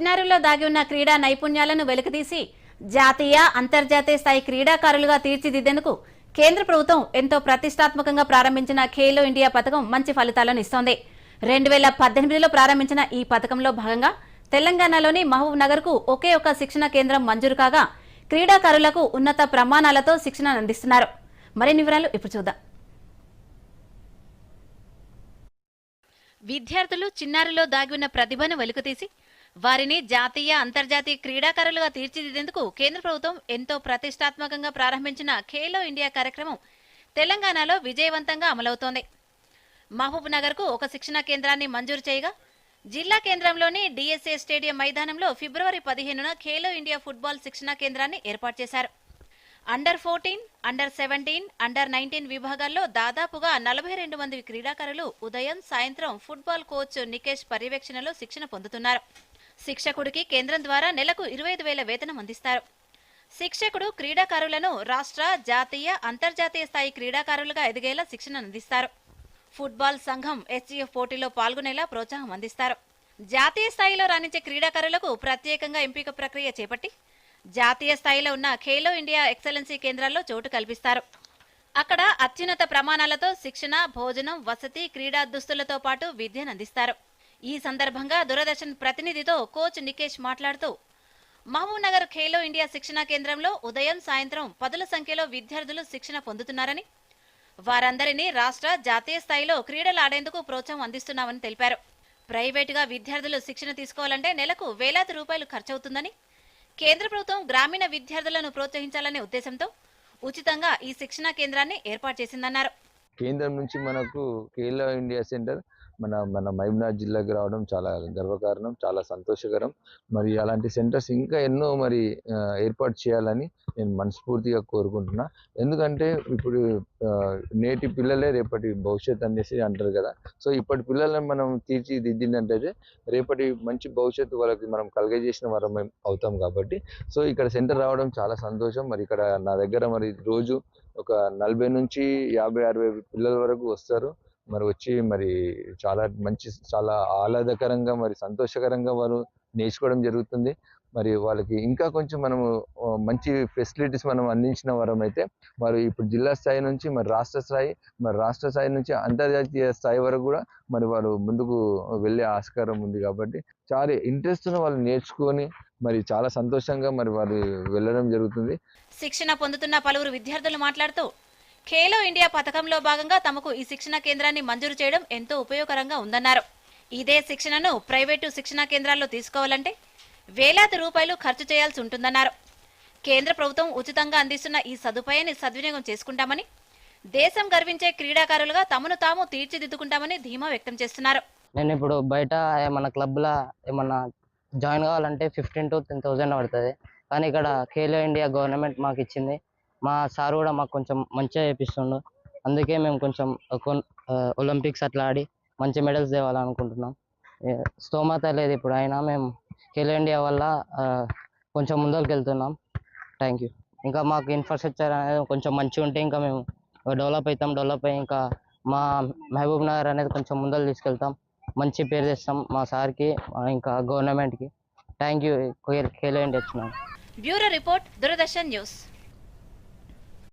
చిన్నారుల్లో దాగి ఉన్న క్రీడా నైపుణ్యాలను వెలికితీసి జాతీయ అంతర్జాతీయ స్థాయి క్రీడాకారులుగా తీర్చిదిద్దేందుకు కేంద్ర ప్రభుత్వం ఎంతో ప్రతిష్టాత్మకంగా ప్రారంభించిన ఖేలో ఇండియా పథకం మంచి ఫలితాలను ఇస్తోంది. రెండు వేల పద్దెనిమిదిలో ప్రారంభించిన ఈ పథకంలో భాగంగా తెలంగాణలోని మహబూబ్ నగర్కు ఒకే ఒక శిక్షణ కేంద్రం మంజూరు కాగా క్రీడాకారులకు ఉన్నత ప్రమాణాలతో శిక్షణ అందిస్తున్నారు. మరిన్ని వివరాలు ఇప్పుడు చూద్దాం. విద్యార్థులు చిన్నారులో దాగి ఉన్న ప్రతిభను వెలుకుతీసి వారిని జాతీయ అంతర్జాతీయ క్రీడాకారులుగా తీర్చిదిద్దేందుకు కేంద్ర ప్రభుత్వం ఎంతో ప్రతిష్టాత్మకంగా ప్రారంభించిన ఖేలో ఇండియా కార్యక్రమం తెలంగాణలో విజయవంతంగా అమలవుతోంది. మహబూబ్ నగర్కు ఒక శిక్షణా కేంద్రాన్ని మంజూరు చేయగా జిల్లా కేంద్రంలోని డిఎస్ఏ స్టేడియం మైదానంలో ఫిబ్రవరి పదిహేనున ఖేలో ఇండియా ఫుట్బాల్ శిక్షణ కేంద్రాన్ని ఏర్పాటు చేశారు. Under fourteen under seventeen under nineteen విభాగాల్లో దాదాపుగా నలభై రెండు మంది క్రీడాకారులు ఉదయం సాయంత్రం ఫుట్బాల్ కోచ్ నికేష్ పర్యవేక్షణలో శిక్షణ పొందుతున్నారు. శిక్షకుడికి కేంద్రం ద్వారా నెలకు ఇరవై ఐదు వేల వేతనం అందిస్తారు. శిక్షకుడు క్రీడాకారులను రాష్ట్ర జాతీయ అంతర్జాతీయ స్థాయి క్రీడాకారులుగా ఎదిగేలా శిక్షణ అందిస్తారు. ఫుట్బాల్ సంఘం ఎస్జీఎఫ్ పోటీలో పాల్గొనేలా ప్రోత్సాహం అందిస్తారు. జాతీయ స్థాయిలో రాణించే క్రీడాకారులకు ప్రత్యేకంగా ఎంపిక ప్రక్రియ చేపట్టి జాతీయ స్థాయిలో ఉన్న ఖేలో ఇండియా ఎక్సలెన్సీ కేంద్రాల్లో చోటు కల్పిస్తారు. అక్కడ అత్యున్నత ప్రమాణాలతో శిక్షణ భోజనం వసతి క్రీడా దుస్తులతో పాటు విద్యను అందిస్తారు. ఈ సందర్భంగా దూరదర్శన్ ప్రతినిధితో కోచ్ నికేష్ మాట్లాడుతూ మహబూబ్నగర్ ఖేలో ఇండియా శిక్షణా కేంద్రంలో ఉదయం సాయంత్రం పదుల సంఖ్యలో విద్యార్థులు శిక్షణ పొందుతున్నారని వారందరినీ రాష్ట్ర జాతీయ స్థాయిలో క్రీడలు ఆడేందుకు ప్రోత్సాహం అందిస్తున్నామని తెలిపారు. ప్రైవేటుగా విద్యార్థులు శిక్షణ తీసుకోవాలంటే నెలకు వేలాది రూపాయలు ఖర్చవుతుందని కేంద్ర ప్రభుత్వం గ్రామీణ విద్యార్థులను ప్రోత్సహించాలనే ఉద్దేశంతో ఉచితంగా ఈ శిక్షణా కేంద్రాన్ని ఏర్పాటు చేసిందన్నారు. కేంద్రం నుంచి మనకు కేరళ ఇండియా సెంటర్ మన మన మహబూబ్నగర్ జిల్లాకి రావడం చాలా గర్వకారణం చాలా సంతోషకరం. మరి అలాంటి సెంటర్స్ ఇంకా ఎన్నో మరి ఏర్పాటు చేయాలని నేను మనస్ఫూర్తిగా కోరుకుంటున్నా. ఎందుకంటే ఇప్పుడు నేటి పిల్లలే రేపటి భవిష్యత్ అనేసి అంటారు కదా. సో ఇప్పటి పిల్లలను మనం తీర్చిదిద్దిందంటే రేపటి మంచి భవిష్యత్తు వాళ్ళకి మనం కలగజేసిన వారం అవుతాం కాబట్టి. సో ఇక్కడ సెంటర్ రావడం చాలా సంతోషం. మరి ఇక్కడ నా దగ్గర మరి రోజు ఒక నలభై నుంచి యాభై అరవై పిల్లల వరకు వస్తారు. మరి వచ్చి మరి చాలా మంచి చాలా ఆహ్లాదకరంగా మరి సంతోషకరంగా వారు నేర్చుకోవడం జరుగుతుంది. మరి వాళ్ళకి ఇంకా కొంచెం మనము మంచి ఫెసిలిటీస్ మనం అందించిన వారం అయితే వారు ఇప్పుడు జిల్లా స్థాయి నుంచి మరి రాష్ట్ర స్థాయి మరి రాష్ట్ర స్థాయి నుంచి అంతర్జాతీయ స్థాయి వరకు కూడా మరి వారు ముందుకు వెళ్ళే ఆస్కారం ఉంది కాబట్టి చాలా ఇంట్రెస్ట్ వాళ్ళు నేర్చుకొని మరి చాలా సంతోషంగా మరి వారు వెళ్ళడం జరుగుతుంది. శిక్షణ పొందుతున్న పలువురు విద్యార్థులు మాట్లాడుతూ ఖేలో ఇండియా పథకంలో భాగంగా తమకు ఈ శిక్షణ కేంద్రాన్ని మంజూరు చేయడం ఎంతో ఉపయోగకరంగా ఉందన్నారు. ఇదే శిక్షణను ప్రైవేటు శిక్షణ కేంద్రాల్లో తీసుకోవాలంటే వేలాది రూపాయలు ఖర్చు చేయాల్సి ఉంటుందన్నారు. కేంద్ర ప్రభుత్వం ఉచితంగా అందిస్తున్న ఈ సదుపాయాన్ని సద్వినియోగం చేసుకుంటామని దేశం గర్వించే క్రీడాకారులుగా తమను తాము తీర్చిదిద్దుకుంటామని ధీమా వ్యక్తం చేస్తున్నారు. నేను ఇప్పుడు బయట ఏమన్నా క్లబ్లో ఏమన్నా జాయిన్ కావాలంటే ఫిఫ్టీన్ టు టెన్ థౌజండ్ పడుతుంది. కానీ ఇక్కడ ఖేలో ఇండియా గవర్నమెంట్ మాకు ఇచ్చింది. మా సార్ కూడా మాకు కొంచెం మంచిగా చేపిస్తుండు. అందుకే మేము కొంచెం కొన్- ఒలింపిక్స్ అట్లా ఆడి మంచి మెడల్స్ తేవాలనుకుంటున్నాం. స్తోమత లేదు ఇప్పుడు. అయినా మేము ఖేలో ఇండియా వల్ల కొంచెం ముందరికి వెళ్తున్నాం థ్యాంక్ యూ. ఇంకా మాకు ఇన్ఫ్రాస్ట్రక్చర్ అనేది కొంచెం మంచిగా ఉంటే ఇంకా మేము డెవలప్ అవుతాం డెవలప్ అయ్యి ఇంకా మా మహబూబ్ నగర్ అనేది కొంచెం ముందర తీసుకెళ్తాం. మంచి పేరు తెస్తాం మా సార్కి ఇంకా గవర్నమెంట్కి. థ్యాంక్ యూ కేలో ఇండియా వచ్చినాం బ్యూరో రిపోర్ట్ దూరదర్శన్ న్యూస్.